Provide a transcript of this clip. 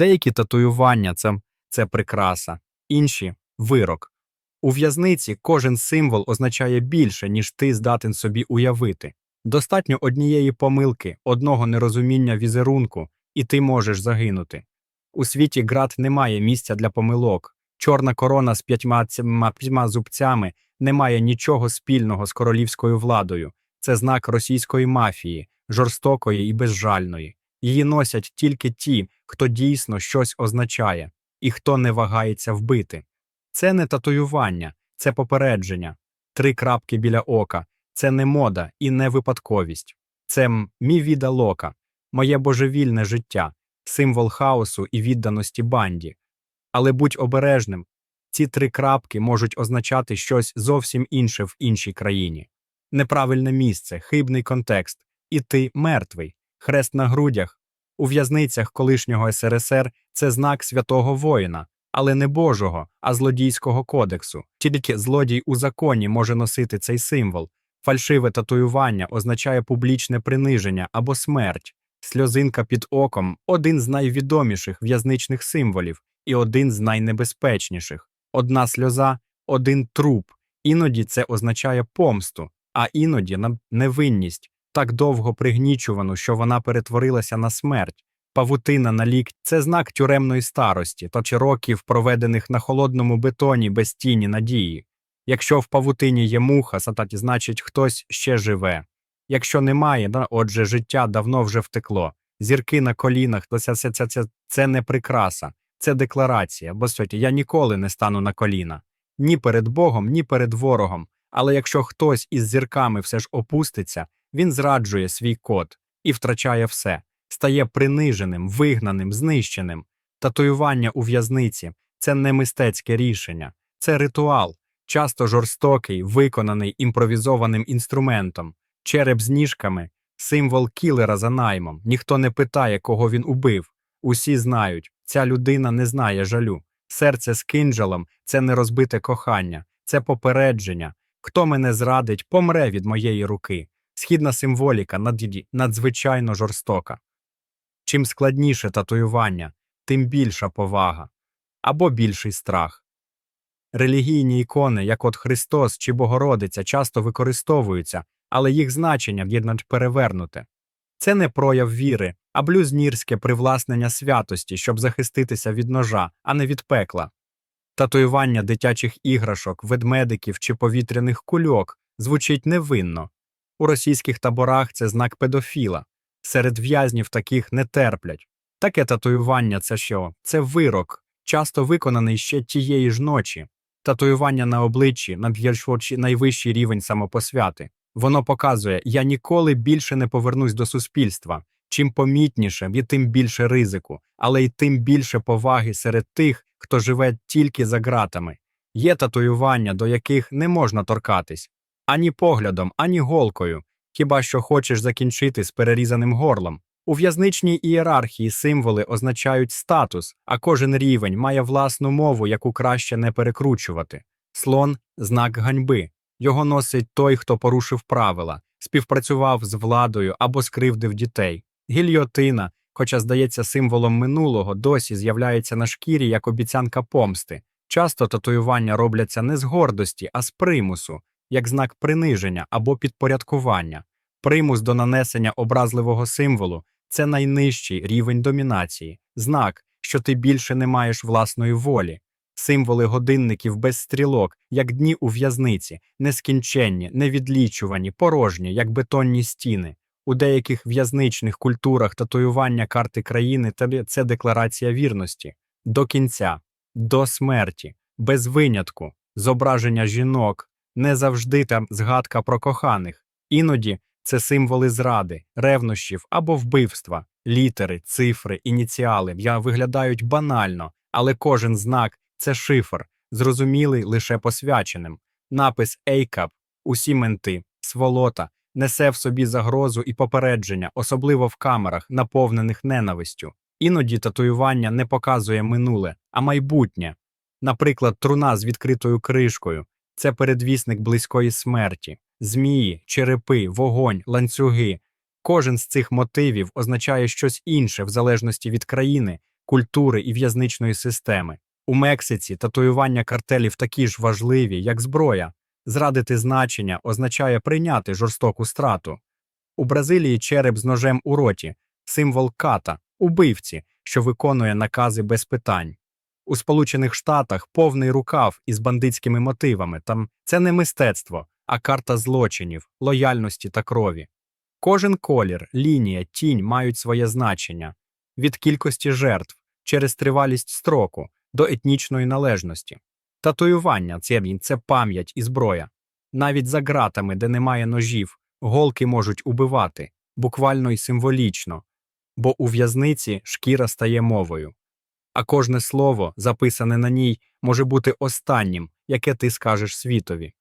Деякі татуювання це, це прикраса, інші вирок. У в'язниці кожен символ означає більше, ніж ти здатен собі уявити. Достатньо однієї помилки, одного нерозуміння візерунку, і ти можеш загинути. У світі ґрат немає місця для помилок. Чорна корона з п'ятьма п'ятьма зубцями не має нічого спільного з королівською владою. Це знак російської мафії, жорстокої і безжальної. Її носять тільки ті, хто дійсно щось означає, і хто не вагається вбити. Це не татуювання, це попередження. Три крапки біля ока це не мода і не випадковість. Це мі віда лока, моє божевільне життя, символ хаосу і відданості банді. Але будь обережним, ці три крапки можуть означати щось зовсім інше в іншій країні. Неправильне місце, хибний контекст, і ти мертвий, хрест на грудях. У в'язницях колишнього СРСР це знак святого воїна, але не Божого, а злодійського кодексу. Тільки злодій у законі може носити цей символ. Фальшиве татуювання означає публічне приниження або смерть. Сльозинка під оком один з найвідоміших в'язничних символів і один з найнебезпечніших. Одна сльоза, один труп. Іноді це означає помсту, а іноді невинність, так довго пригнічувану, що вона перетворилася на смерть. Павутина на лік це знак тюремної старості та чи років, проведених на холодному бетоні без тіні надії. Якщо в павутині є муха, сататі, значить хтось ще живе. Якщо немає, отже, життя давно вже втекло. Зірки на колінах, то це, це, це, це, не прикраса, це декларація. Бо суті, я ніколи не стану на коліна. Ні перед Богом, ні перед ворогом. Але якщо хтось із зірками все ж опуститься, він зраджує свій код і втрачає все, стає приниженим, вигнаним, знищеним. Татуювання у в'язниці це не мистецьке рішення, це ритуал, часто жорстокий, виконаний імпровізованим інструментом, череп з ніжками, символ кілера за наймом. Ніхто не питає, кого він убив. Усі знають, ця людина не знає жалю. Серце з кинджалом це не розбите кохання, це попередження. Хто мене зрадить, помре від моєї руки. Східна символіка надзвичайно жорстока. Чим складніше татуювання, тим більша повага або більший страх. Релігійні ікони, як от Христос чи Богородиця, часто використовуються, але їх значення в'єдно перевернуте. Це не прояв віри, а блюзнірське привласнення святості, щоб захиститися від ножа, а не від пекла. Татуювання дитячих іграшок, ведмедиків чи повітряних кульок звучить невинно. У російських таборах це знак педофіла. Серед в'язнів таких не терплять. Таке татуювання це що? Це вирок, часто виконаний ще тієї ж ночі. Татуювання на обличчі надвіршочі найвищий рівень самопосвяти. Воно показує, я ніколи більше не повернусь до суспільства. Чим помітніше, і тим більше ризику, але й тим більше поваги серед тих, хто живе тільки за ґратами. Є татуювання, до яких не можна торкатись ані поглядом, ані голкою, хіба що хочеш закінчити з перерізаним горлом. У в'язничній ієрархії символи означають статус, а кожен рівень має власну мову, яку краще не перекручувати. Слон знак ганьби. Його носить той, хто порушив правила, співпрацював з владою або скривдив дітей. Гільйотина, хоча здається символом минулого, досі з'являється на шкірі як обіцянка помсти. Часто татуювання робляться не з гордості, а з примусу, як знак приниження або підпорядкування. Примус до нанесення образливого символу це найнижчий рівень домінації, знак, що ти більше не маєш власної волі. Символи годинників без стрілок, як дні у в'язниці, нескінченні, невідлічувані, порожні, як бетонні стіни. У деяких в'язничних культурах татуювання карти країни це декларація вірності до кінця, до смерті, без винятку, зображення жінок, не завжди там згадка про коханих. Іноді це символи зради, ревнощів або вбивства, літери, цифри, ініціали я виглядають банально, але кожен знак це шифр, зрозумілий лише посвяченим. Напис «Ейкап» усі менти, сволота, несе в собі загрозу і попередження, особливо в камерах, наповнених ненавистю. Іноді татуювання не показує минуле, а майбутнє. Наприклад, труна з відкритою кришкою це передвісник близької смерті, змії, черепи, вогонь, ланцюги. Кожен з цих мотивів означає щось інше в залежності від країни, культури і в'язничної системи. У Мексиці татуювання картелів такі ж важливі, як зброя. Зрадити значення означає прийняти жорстоку страту. У Бразилії череп з ножем у роті, символ ката, убивці, що виконує накази без питань. У Сполучених Штатах повний рукав із бандитськими мотивами. Там це не мистецтво, а карта злочинів, лояльності та крові. Кожен колір, лінія, тінь мають своє значення від кількості жертв через тривалість строку до етнічної належності. Татуювання це, пам'ять і зброя. Навіть за ґратами, де немає ножів, голки можуть убивати, буквально й символічно, бо у в'язниці шкіра стає мовою. А кожне слово, записане на ній, може бути останнім, яке ти скажеш світові.